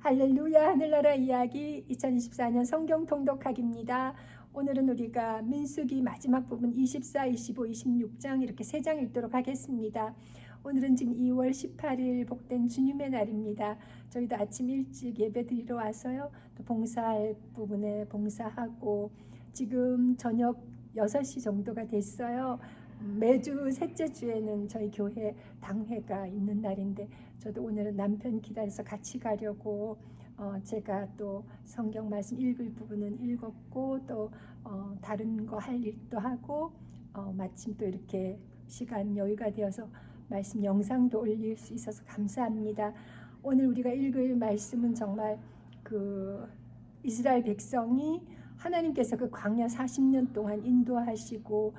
할렐루야 하늘나라 이야기 2024년 성경 통독하기입니다. 오늘은 우리가 민수기 마지막 부분 24, 25, 26장 이렇게 세 장 읽도록 하겠습니다. 오늘은 지금 2월 18일 복된 주님의 날입니다. 저희도 아침 일찍 예배 드리러 와서요. 또 봉사할 부분에 봉사하고 지금 저녁 6시 정도가 됐어요. 매주 셋째 주에는 저희 교회 당회가 있는 날인데 저도 오늘은 남편 기다려서 같이 가려고 어, 제가 또 성경 말씀 읽을 부분은 읽었고 또 어, 다른 거 할 일도 하고 어, 마침 또 이렇게 시간 여유가 되어서 말씀 영상도 올릴 수 있어서 감사합니다. 오늘 우리가 읽을 말씀은 정말 그 이스라엘 백성이 하나님께서 그 광야 40년 동안 인도하시고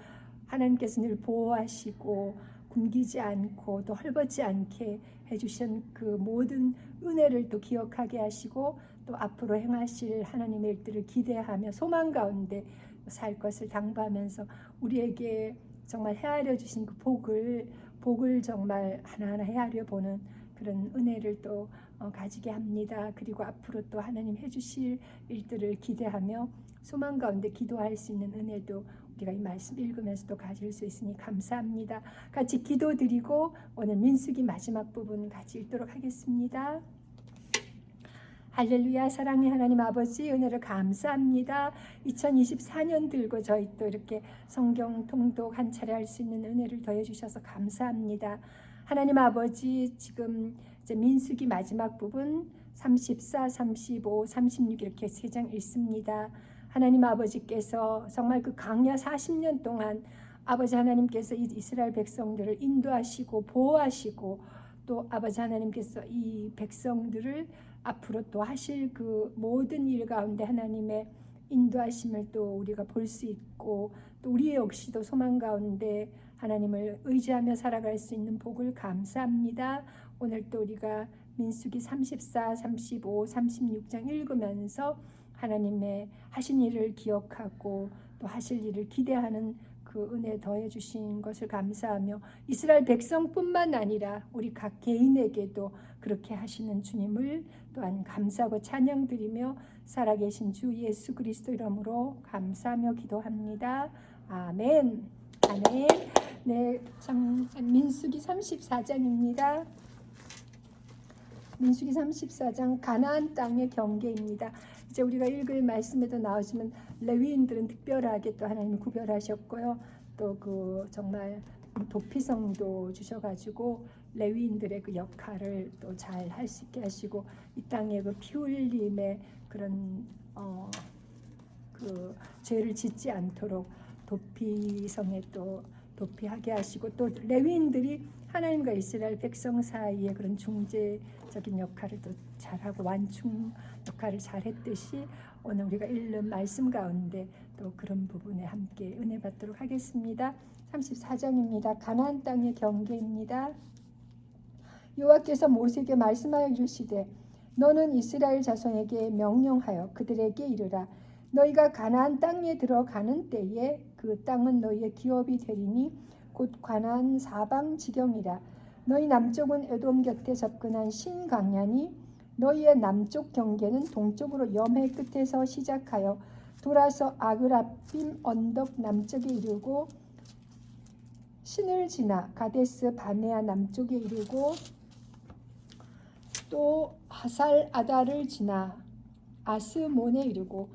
하나님께서 늘 보호하시고 굶기지 않고 또 헐벗지 않게 해주신 그 모든 은혜를 또 기억하게 하시고 또 앞으로 행하실 하나님의 일들을 기대하며 소망 가운데 살 것을 당부하면서 우리에게 정말 헤아려 주신 그 복을 복을 정말 하나하나 헤아려 보는 그런 은혜를 또 어, 가지게 합니다. 그리고 앞으로 또 하나님 해주실 일들을 기대하며 소망 가운데 기도할 수 있는 은혜도 우리가 이 말씀 읽으면서 또 가질 수 있으니 감사합니다. 같이 기도드리고 오늘 민수기 마지막 부분 같이 읽도록 하겠습니다. 할렐루야 사랑의 하나님 아버지 은혜를 감사합니다. 2024년 들고 저희 또 이렇게 성경 통독 한 차례 할 수 있는 은혜를 더해 주셔서 감사합니다. 하나님 아버지 지금 이제 민수기 마지막 부분 34, 35, 36 이렇게 세 장 읽습니다. 하나님 아버지께서 정말 그 강야 40년 동안 아버지 하나님께서 이 이스라엘 백성들을 인도하시고 보호하시고 또 아버지 하나님께서 이 백성들을 앞으로 또 하실 그 모든 일 가운데 하나님의 인도하심을 또 우리가 볼 수 있고 또 우리 역시도 소망 가운데 하나님을 의지하며 살아갈 수 있는 복을 감사합니다. 오늘 또 우리가 민수기 34, 35, 36장 읽으면서 하나님의 하신 일을 기억하고 또 하실 일을 기대하는 그 은혜 더해 주신 것을 감사하며 이스라엘 백성뿐만 아니라 우리 각 개인에게도 그렇게 하시는 주님을 또한 감사하고 찬양드리며 살아계신 주 예수 그리스도 이름으로 감사하며 기도합니다. 아멘. 아멘. 네, 참 민수기 34장입니다. 민수기 34장 가나안 땅의 경계입니다. 이제 우리가 읽을 말씀에도 나오시면 레위인들은 특별하게 또 하나님 구별하셨고요. 또 그 정말 도피성도 주셔가지고 레위인들의 그 역할을 또 잘 할 수 있게 하시고 이 땅의 그피 흘림의 그런 어 그 죄를 짓지 않도록 도피성에 또 도피하게 하시고 또 레위인들이 하나님과 이스라엘 백성 사이의 그런 중재적인 역할을 또 잘하고 완충 역할을 잘했듯이 오늘 우리가 읽는 말씀 가운데 또 그런 부분에 함께 은혜 받도록 하겠습니다. 34장입니다. 가나안 땅의 경계입니다. 여호와께서 모세에게 말씀하여 이르시되 너는 이스라엘 자손에게 명령하여 그들에게 이르라 너희가 가나안 땅에 들어가는 때에 그 땅은 너희의 기업이 되리니 곧 가나안 사방 지경이라. 너희 남쪽은 에돔 곁에 접근한 신강야니 너희의 남쪽 경계는 동쪽으로 염해 끝에서 시작하여 돌아서 아그라빔 언덕 남쪽에 이르고 신을 지나 가데스 바네아 남쪽에 이르고 또 하살 아다를 지나 아스몬에 이르고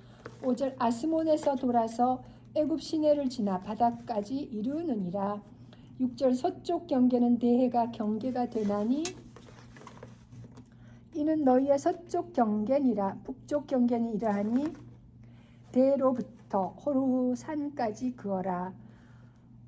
오절 아스몬에서 돌아서 애굽 시내를 지나 바다까지 이르느니라. 6절 서쪽 경계는 대해가 경계가 되나니? 이는 너희의 서쪽 경계니라. 북쪽 경계는 이러하니 대로부터 호루산까지 그어라.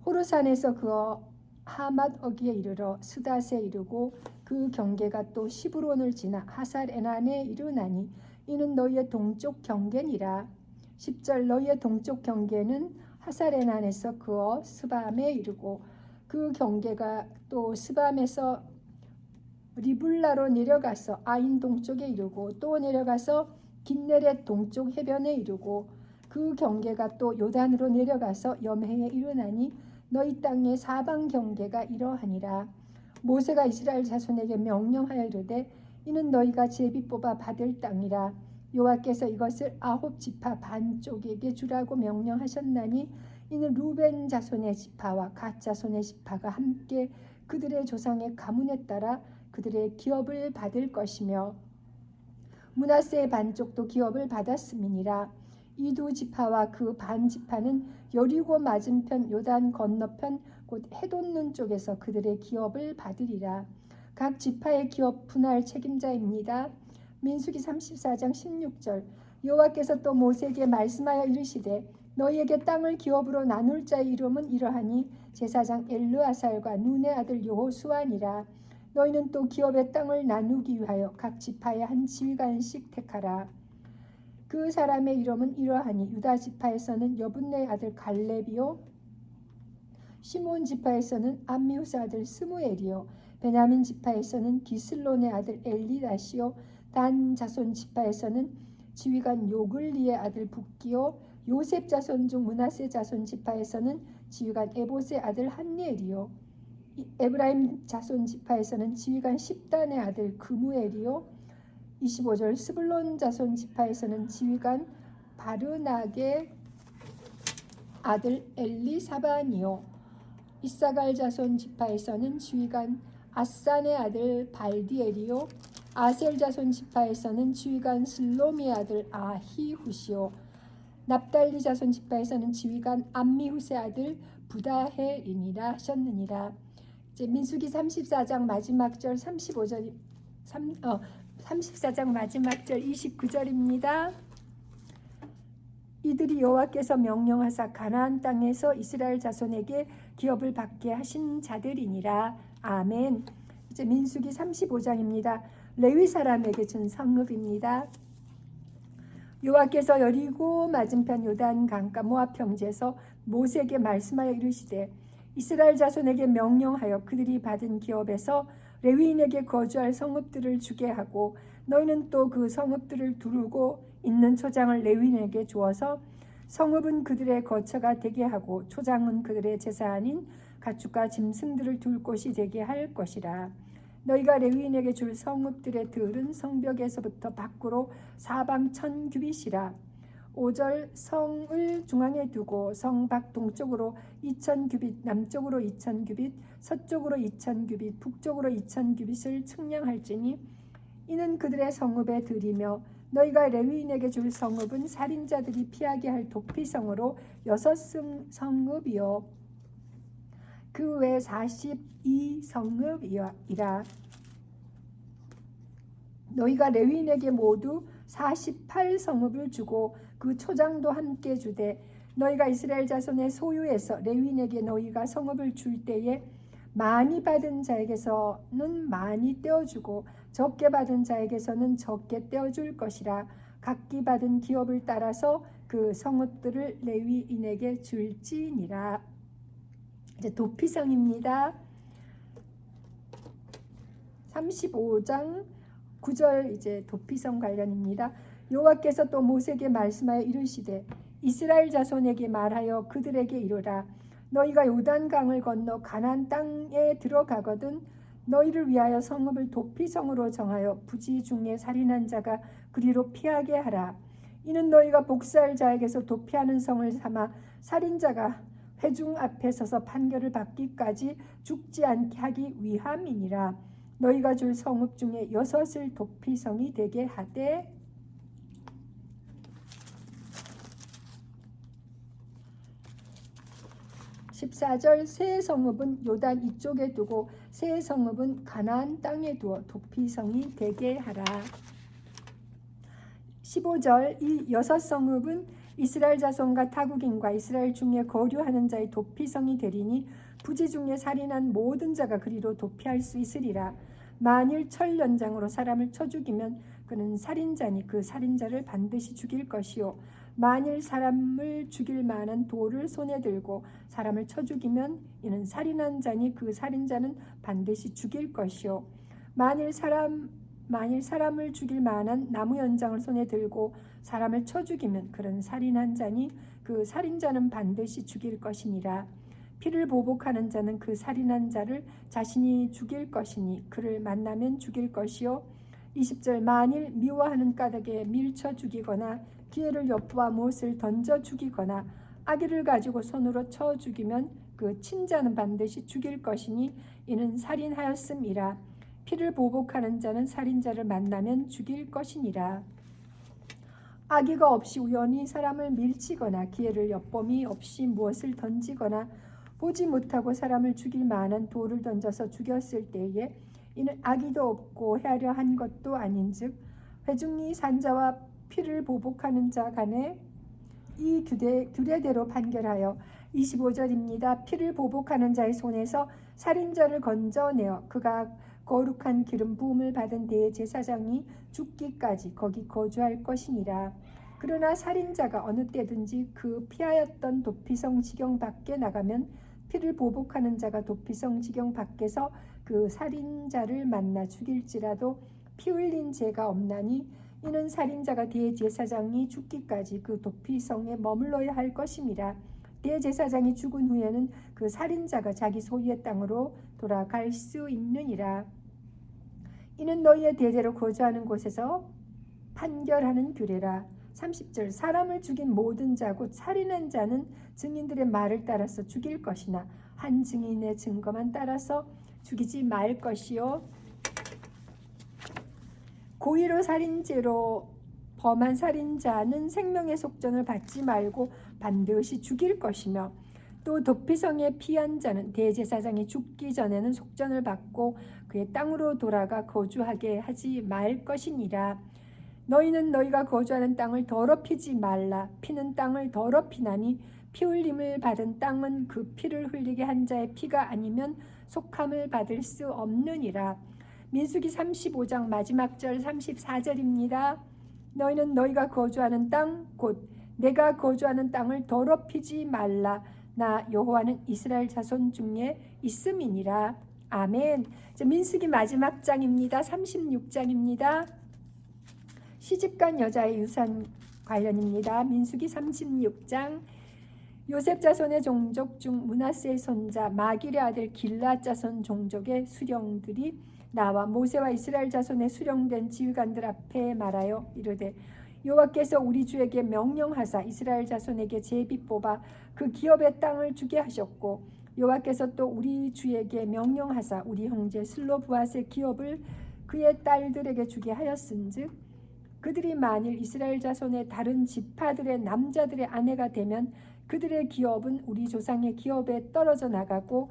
호루산에서 그어 하맛 어기에 이르러 스닷에 이르고 그 경계가 또 시브론을 지나 하살 에난에 이르나니 이는 너희의 동쪽 경계니라 10절 너희의 동쪽 경계는 하살 에난에서 그어 스밤에 이르고 그 경계가 또 스밤에서 리블라로 내려가서 아인 동쪽에 이르고 또 내려가서 긴네렛 동쪽 해변에 이르고 그 경계가 또 요단으로 내려가서 염해에 이르나니 너희 땅의 사방 경계가 이러하니라. 모세가 이스라엘 자손에게 명령하여 이르되 이는 너희가 제비 뽑아 받을 땅이라 여호와께서 이것을 아홉 지파 반쪽에게 주라고 명령하셨나니 이는 루벤 자손의 지파와 갓 자손의 지파가 함께 그들의 조상의 가문에 따라 그들의 기업을 받을 것이며 문하세의 반쪽도 기업을 받았음이니라 이 두 지파와 그 반 지파는 여리고 맞은편 요단 건너편 곧 해돋는 쪽에서 그들의 기업을 받으리라 각 지파의 기업 분할 책임자입니다. 민수기 34장 16절 여호와께서 또 모세에게 말씀하여 이르시되 너희에게 땅을 기업으로 나눌 자의 이름은 이러하니 제사장 엘르아살과 눈의 아들 여호수아니라. 너희는 또 기업의 땅을 나누기 위하여 각 지파의 한 지휘관씩 택하라. 그 사람의 이름은 이러하니 유다 지파에서는 여분네 아들 갈렙이요 시몬 지파에서는 암미우스 아들 스무엘이요 베냐민 지파에서는 기슬론의 아들 엘리다시요 단 자손 지파에서는 지휘관 요글리의 아들 북기요 요셉 자손 중 문하세 자손 지파에서는 지휘관 에봇의 아들 한니엘이요 이- 에브라임 자손 지파에서는 지휘관 십단의 아들 그무엘이요 25절 스불론 자손 지파에서는 지휘관 바르낙의 아들 엘리사반이요 이사갈 자손 지파에서는 지휘관 아산의 아들 발디엘이요. 아셀 자손 지파에서는 지휘관 슬로미의 아들 아히후시요. 납달리 자손 지파에서는 지휘관 암미후스의 아들 부다헬이니라 하셨느니라. 이제 민수기 34장 마지막 절 35절 3, 어, 34장 마지막 절 29절입니다. 이들이 여호와께서 명령하사 가나안 땅에서 이스라엘 자손에게 기업을 받게 하신 자들이니라. 아멘. 이제 민수기 35장입니다. 레위 사람에게 준 성읍입니다. 여호와께서 여리고 맞은편 요단 강가 모압 평지에서 모세에게 말씀하여 이르시되 이스라엘 자손에게 명령하여 그들이 받은 기업에서 레위인에게 거주할 성읍들을 주게 하고 너희는 또 그 성읍들을 두르고 있는 초장을 레위인에게 주어서 성읍은 그들의 거처가 되게 하고 초장은 그들의 제사 아닌 가축과 짐승들을 둘 곳이 되게 할 것이라. 너희가 레위인에게 줄 성읍들의 들은 성벽에서부터 밖으로 사방 천 규빗이라. 5절 성을 중앙에 두고 성 밖 동쪽으로 2천 규빗 남쪽으로 2천 규빗 서쪽으로 2천 규빗 북쪽으로 2천 규빗을 측량할지니 이는 그들의 성읍에 들이며 너희가 레위인에게 줄 성읍은 살인자들이 피하게 할 도피성으로 여섯 승 성읍이요. 그 외 42성읍이라. 너희가 레위인에게 모두 48성읍을 주고 그 초장도 함께 주되 너희가 이스라엘 자손의 소유에서 레위인에게 너희가 성읍을 줄 때에 많이 받은 자에게서는 많이 떼어주고 적게 받은 자에게서는 적게 떼어줄 것이라 각기 받은 기업을 따라서 그 성읍들을 레위인에게 줄지니라 이제 도피성입니다. 35장 9절 이제 도피성 관련입니다. 여호와께서 또 모세에게 말씀하여 이르시되 이스라엘 자손에게 말하여 그들에게 이르라 너희가 요단강을 건너 가나안 땅에 들어가거든 너희를 위하여 성읍을 도피성으로 정하여 부지 중에 살인한 자가 그리로 피하게 하라. 이는 너희가 복수할 자에게서 도피하는 성을 삼아 살인자가 회중 앞에 서서 판결을 받기까지 죽지 않게 하기 위함이니라. 너희가 줄 성읍 중에 여섯을 도피성이 되게 하되 14절 새 성읍은 요단 이쪽에 두고 새 성읍은 가나안 땅에 두어 도피성이 되게 하라. 15절 이 여섯 성읍은 이스라엘 자손과 타국인과 이스라엘 중에 거류하는 자의 도피성이 되리니 부지 중에 살인한 모든 자가 그리로 도피할 수 있으리라. 만일 철 연장으로 사람을 쳐 죽이면 그는 살인자니 그 살인자를 반드시 죽일 것이요 만일 사람을 죽일 만한 돌을 손에 들고 사람을 쳐 죽이면 이는 살인한 자니 그 살인자는 반드시 죽일 것이요. 만일 사람 만일 사람을 죽일 만한 나무 연장을 손에 들고 사람을 쳐 죽이면 그런 살인한 자니 그 살인자는 반드시 죽일 것이니라. 피를 보복하는 자는 그 살인한 자를 자신이 죽일 것이니 그를 만나면 죽일 것이요. 20절 만일 미워하는 까닭에 밀쳐 죽이거나 기회를 엿보아 못을 던져 죽이거나 아기를 가지고 손으로 쳐 죽이면 그 친자는 반드시 죽일 것이니 이는 살인하였음이라. 피를 보복하는 자는 살인자를 만나면 죽일 것이니라. 아기가 없이 우연히 사람을 밀치거나 기회를 엿봄이 없이 무엇을 던지거나 보지 못하고 사람을 죽일 만한 돌을 던져서 죽였을 때에 이는 악의도 없고 헤아려 한 것도 아닌즉 회중이 산자와 피를 보복하는 자 간에 이 규례, 규례대로 판결하여 25절입니다. 피를 보복하는 자의 손에서 살인자를 건져내어 그가 거룩한 기름 부음을 받은 대제사장이 죽기까지 거기 거주할 것이니라. 그러나 살인자가 어느 때든지 그 피하였던 도피성 지경 밖에 나가면 피를 보복하는 자가 도피성 지경 밖에서 그 살인자를 만나 죽일지라도 피 흘린 죄가 없나니 이는 살인자가 대제사장이 죽기까지 그 도피성에 머물러야 할 것임이라 대제사장이 죽은 후에는 그 살인자가 자기 소유의 땅으로 돌아갈 수 있느니라. 이는 너희의 대대로 거주하는 곳에서 판결하는 규례라. 30절 사람을 죽인 모든 자곧 살인한 자는 증인들의 말을 따라서 죽일 것이나 한 증인의 증거만 따라서 죽이지 말 것이요 고의로 살인죄로 범한 살인자는 생명의 속전을 받지 말고 반드시 죽일 것이며 또 도피성에 피한 자는 대제사장이 죽기 전에는 속전을 받고 그의 땅으로 돌아가 거주하게 하지 말 것이니라. 너희는 너희가 거주하는 땅을 더럽히지 말라. 피는 땅을 더럽히나니 피 흘림을 받은 땅은 그 피를 흘리게 한 자의 피가 아니면 속함을 받을 수 없느니라 민수기 35장 마지막 절 34절입니다. 너희는 너희가 거주하는 땅 곧 내가 거주하는 땅을 더럽히지 말라. 나 여호와는 이스라엘 자손 중에 있음이니라. 아멘. 민수기 마지막 장입니다. 36장입니다. 시집간 여자의 유산 관련입니다. 민수기 36장 요셉 자손의 종족 중 문하세의 손자 마길의 아들 길라 자손 종족의 수령들이 나와 모세와 이스라엘 자손의 수령된 지휘관들 앞에 말하여 이르되 여호와께서 우리 주에게 명령하사 이스라엘 자손에게 제비 뽑아 그 기업의 땅을 주게 하셨고 여호와께서 또 우리 주에게 명령하사 우리 형제 슬로브앗의 기업을 그의 딸들에게 주게 하였은즉 그들이 만일 이스라엘 자손의 다른 지파들의 남자들의 아내가 되면 그들의 기업은 우리 조상의 기업에 떨어져 나가고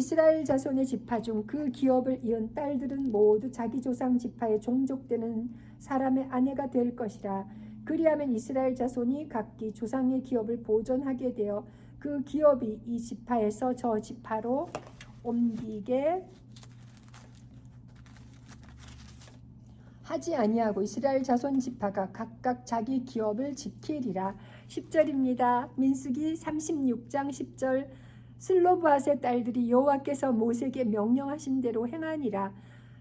이스라엘 자손의 지파 중 그 기업을 이은 딸들은 모두 자기 조상 지파에 종족되는 사람의 아내가 될 것이라. 그리하면 이스라엘 자손이 각기 조상의 기업을 보존하게 되어 그 기업이 이 지파에서 저 지파로 옮기게 하지 아니하고 이스라엘 자손 지파가 각각 자기 기업을 지키리라. 10절입니다. 민수기 36장 10절 슬로브앗의 딸들이 여호와께서 모세에게 명령하신 대로 행하니라.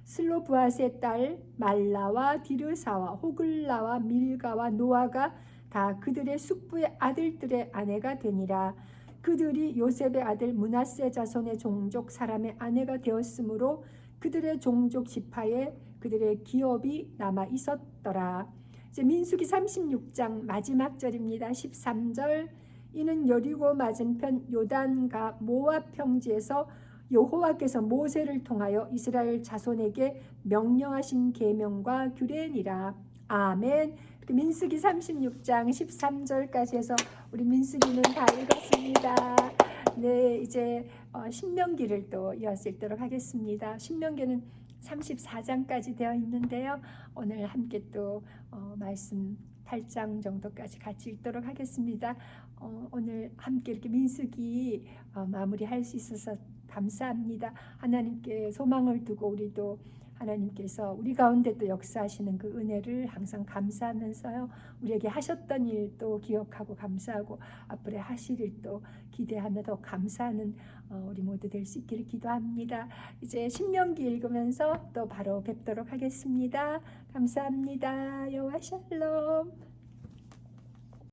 슬로브앗의 딸 말라와 디르사와 호글라와 밀가와 노아가 다 그들의 숙부의 아들들의 아내가 되니라. 그들이 요셉의 아들 문하세 자손의 종족 사람의 아내가 되었으므로 그들의 종족 지파에 그들의 기업이 남아 있었더라. 이제 민수기 36장 마지막 절입니다. 13절 이는 여리고 맞은편 요단과 모압 평지에서 여호와께서 모세를 통하여 이스라엘 자손에게 명령하신 계명과 규례니라. 아멘. 그 민수기 36장 13절까지 해서 우리 민수기는 다 읽었습니다. 네, 이제 어, 신명기를 또 이어서 읽도록 하겠습니다. 신명기는 34장까지 되어 있는데요. 오늘 함께 또 어, 말씀 8장 정도까지 같이 읽도록 하겠습니다. 어, 오늘 함께 이렇게 민수기 어, 마무리할 수 있어서 감사합니다. 하나님께 소망을 두고 우리도 하나님께서 우리 가운데 또 역사하시는 그 은혜를 항상 감사하면서요. 우리에게 하셨던 일도 기억하고 감사하고 앞으로 하실 일도 기대하며 더 감사하는 어, 우리 모두 될 수 있기를 기도합니다. 이제 신명기 읽으면서 또 바로 뵙도록 하겠습니다. 감사합니다. 여호와 샬롬.